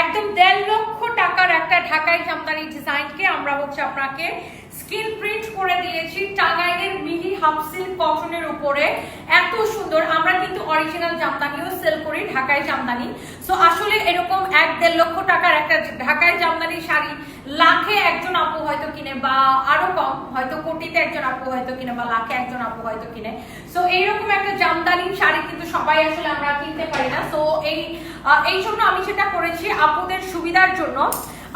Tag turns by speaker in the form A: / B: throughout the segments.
A: একদম দেড় লক্ষ টাকার একটা ঢাকাই জামদানি ডিজাইনকে আমরা হচ্ছে আপনাকে স্কিন প্রিন্ট করে দিয়েছি, টাঙ্গাইলের মিহি হাফ সিল্ক কটনের উপরে। এত সুন্দর। আমরা কিন্তু অরিজিনাল জামদানিও সেল করি ঢাকায় জামদানি। সো আসলে এরকম এক দেড় লক্ষ টাকার একটা ঢাকায় জামদানি শাড়ি লাখে একজন আপু হয়তো কিনে বা আরও কম, হয়তো কোটিতে একজন আপু হয়তো কিনে বা লাখে একজন আপু হয়তো কিনে। সো এইরকম একটা জামদানি সবাই আসলে আমরা কিনতে পারি না। তো এই এই জন্য আমি যেটা করেছি আপুদের সুবিধার জন্য,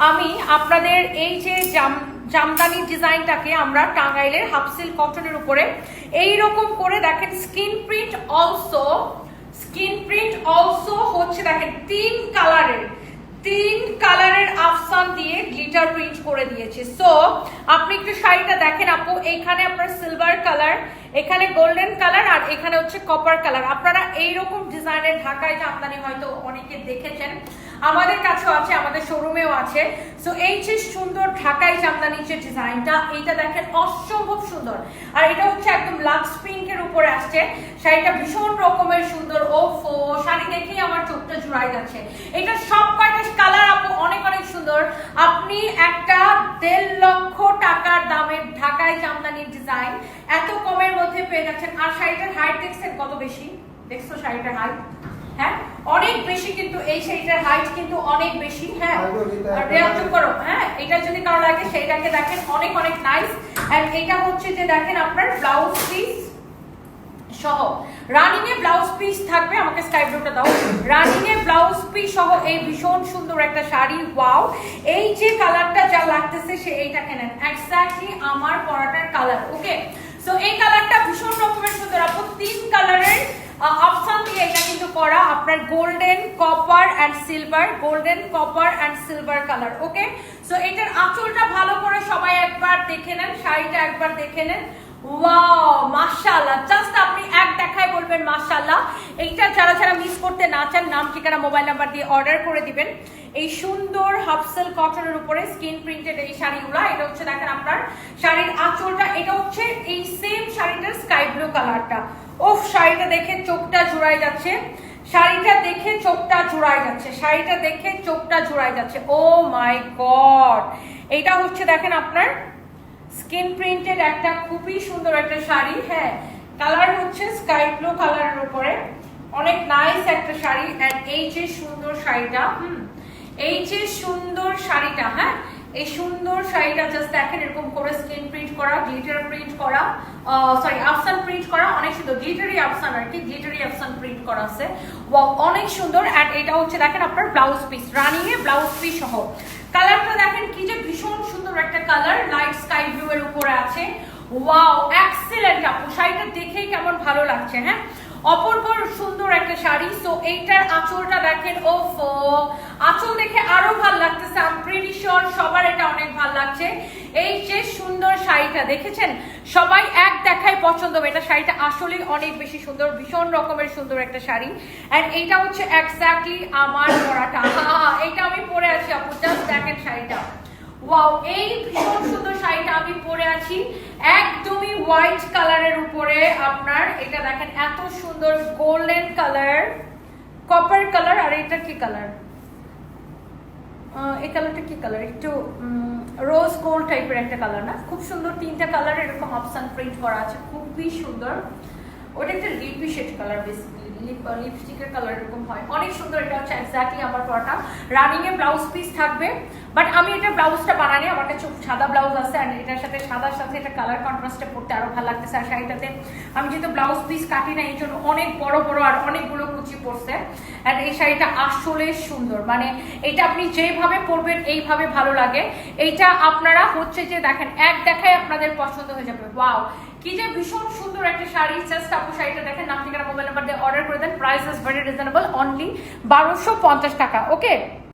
A: আমি আপনাদের এই যে জাম, জামদানি ডিজাইনটাকে আমরা টাঙ্গাইলের হাফ সিল্ক কটনের উপরে এই রকম করে দেখেন skin print also skin print also হচ্ছে দেখেন তিন কালারের তিন কালারের আফসান দিয়ে গ্লিটার প্রিন্ট করে দিয়েছে। সো আপনি একটু শাড়িটা দেখেন। এখানে আপনার সিলভার কালার এখানে গোল্ডেন কালার আর এখানে হচ্ছে কপার কালার আপনারা এইরকম ডিজাইনের ঢাকায় জামদানি হয়তো অনেকে দেখেছেন। আমাদের কাছেও আছে, আমাদের শোরুমেও আছে। সো এই যে সুন্দর ঢাকাই জামদানির যে ডিজাইনটা এইটা দেখেন অসম্ভব সুন্দর। আর এটা হচ্ছে একদম লাক্স পিঙ্কের উপরে আসছে। শাড়িটা ভীষণ রকমের সুন্দর। ও ফো শাড়ি দেখেই আমার চোখটা জুড়াই যাচ্ছে। এটা সব কয়টা কালার আপু অনেক অনেক সুন্দর আপনি একটা দেড় লক্ষ টাকার দামের ঢাকায় জামদানির ডিজাইন এত কমের মধ্যে পেয়ে যাচ্ছেন। আর শাড়িটার হাইট দেখছেন কত বেশি? দেখছ শাড়িটার হাইট হ্যাঁ? অনেক বেশি কিন্তু এই শাড়িটার হাইট কিন্তু অনেক বেশি। হ্যাঁ? করো। হ্যাঁ? এটা যদি কারও লাগে সেইটাকে দেখেন। অনেক অনেক নাইস এন্ড এটা হচ্ছে যে দেখেন আপনার ব্লাউজ পিস সহ। রানিং এ ব্লাউজ পিস থাকবে, আমাকে স্কাই ব্লুটা দাও। রানিং এ ব্লাউজ পিস সহ এই ভীষণ সুন্দর একটা শাড়ি ওয়াও এই যে কালারটা যা লাগতেছে সে এইটা কেনেন। এক্স্যাক্টলি আমার পরাটার কালার ওকে সো এই কালারটা ভীষণ রকমের সুন্দর। আপু, তিন কালারের অপশন দিয়ে এটা কিন্তু করা আপনার golden copper and silver golden copper and silver colour okay so এটার আঁচলটা ভালো করে সবাই একবার দেখে নেন, শাড়িটা একবার দেখে নেন। ওয়াও মাশাআল্লাহ জাস্ট আপনি এক দেখায় বলবেন মাশাআল্লাহ। এইটা যারা যারা মিস করতে না নাম, ঠিকানা মোবাইল নাম্বার দিয়ে অর্ডার করে দিবেন। এই সুন্দর হাফসেল কটনের উপরে স্কিন প্রিন্টেড এই শাড়িগুলো, এটা হচ্ছে দেখেন আপনার শাড়ির আঁচলটা, এটা হচ্ছে এই সেম শাড়িটার স্কাই ব্লু কালারটা ওফ, শাড়িটা দেখে চোখটা জুড়াই যাচ্ছে। শাড়িটা দেখে চোখটা জুড়াই যাচ্ছে। শাড়িটা দেখে চোখটা জুড়াই যাচ্ছে। ও মাই গড এটা হচ্ছে দেখেন আপনার স্কিন প্রিন্টেড একটা খুবই সুন্দর একটা শাড়ি হ্যাঁ কালার হচ্ছে স্কাই ব্লু কালারের উপরে। অনেক নাইস একটা শাড়ি এন্ড এই যে সুন্দর শাড়িটা, হুম, এই যে সুন্দর শাড়িটা হ্যাঁ এই সুন্দর শাড়িটা জাস্ট দেখেন এরকম করে স্কিন প্রিন্ট করা গ্লিটার প্রিন্ট করা সরি আফসান প্রিন্ট করা, অনেক সুন্দর গ্লিটারি আফসান আর কি গ্লিটারি আফসান প্রিন্ট করা আছে। অনেক সুন্দর অ্যান্ড এটা হচ্ছে দেখেন আপনার ব্লাউজ পিস রানিং এ ব্লাউজ পিস সহ। কালারটা দেখেন কি যে ভীষণ সুন্দর একটা কালার লাইট স্কাই ব্লু এর উপরে আছে। ওয়াও এক্সেলেন্ট আপু, শাড়িটা দেখেই কেমন ভালো লাগছে হ্যাঁ? অপরপর সুন্দর একটা শাড়ি সো এইটার আঁচলটা দেখেন ও আঁচল দেখে আরও ভালো লাগতেছে আম শিওর সবার এটা অনেক ভালো লাগছে। এই যে সুন্দর শাড়িটা, দেখেছেন? সবাই এক দেখায় পছন্দ হবে। এটা শাড়িটা আসলেই অনেক বেশি সুন্দর, ভীষণ রকমের সুন্দর একটা শাড়ি। এন্ড এইটা হচ্ছে এক্স্যাক্টলি আমার পরাটা। এইটা আমি পরে আছি আপু জাস্ট দেখেন শাড়িটা। ওয়াও এই ভীষণ সুন্দর শাড়িটা আমি পরে আছি। একদমই হোয়াইট কালারের উপরে আপনার, এটা দেখেন, এত সুন্দর গোল্ডেন কালার কপার কালার আর এটা কি কালার এই কালারটা কি কালার একটু রোজ গোল্ড টাইপের একটা কালার না? খুব সুন্দর তিনটা কালার এরকম অপশন প্রিন্ট করা আছে, খুবই সুন্দর। ওটা একটা লিপি শেড কালার বেসিক্যালি লিপ লিপস্টিকের কালার এরকম হয়। অনেক সুন্দর এটা হচ্ছে এক্স্যাক্টলি আমার পরাটা। রানিং এ ব্লাউজ পিস থাকবে বাট আমি এটা ব্লাউজটা বানানি আমার কাছে সাদা ব্লাউজ আছে আর এটার সাথে সাদার সাথে এটা কালার কন্ট্রাস্টে পড়তে আরও ভালো লাগতেছে। আর শাড়িটাতে আমি যেহেতু ব্লাউজ পিস কাটি না এই জন্য অনেক বড় বড় আর অনেকগুলো কুচি পড়ছে। আর এই শাড়িটা আসলে সুন্দর। মানে এটা আপনি যেভাবে পরবেন, এইভাবে ভালো লাগে। এইটা আপনারা হচ্ছে যে দেখেন, এক দেখায় আপনাদের পছন্দ হয়ে যাবে। ওয়াও কি যে ভীষণ সুন্দর একটা শাড়ি জাস্ট আপু শাড়িটা দেখেন, নাম ঠিকানা মোবাইল নাম্বার দিয়ে অর্ডার করে দেন price is very reasonable only বারোশো পঞ্চাশ টাকা ওকে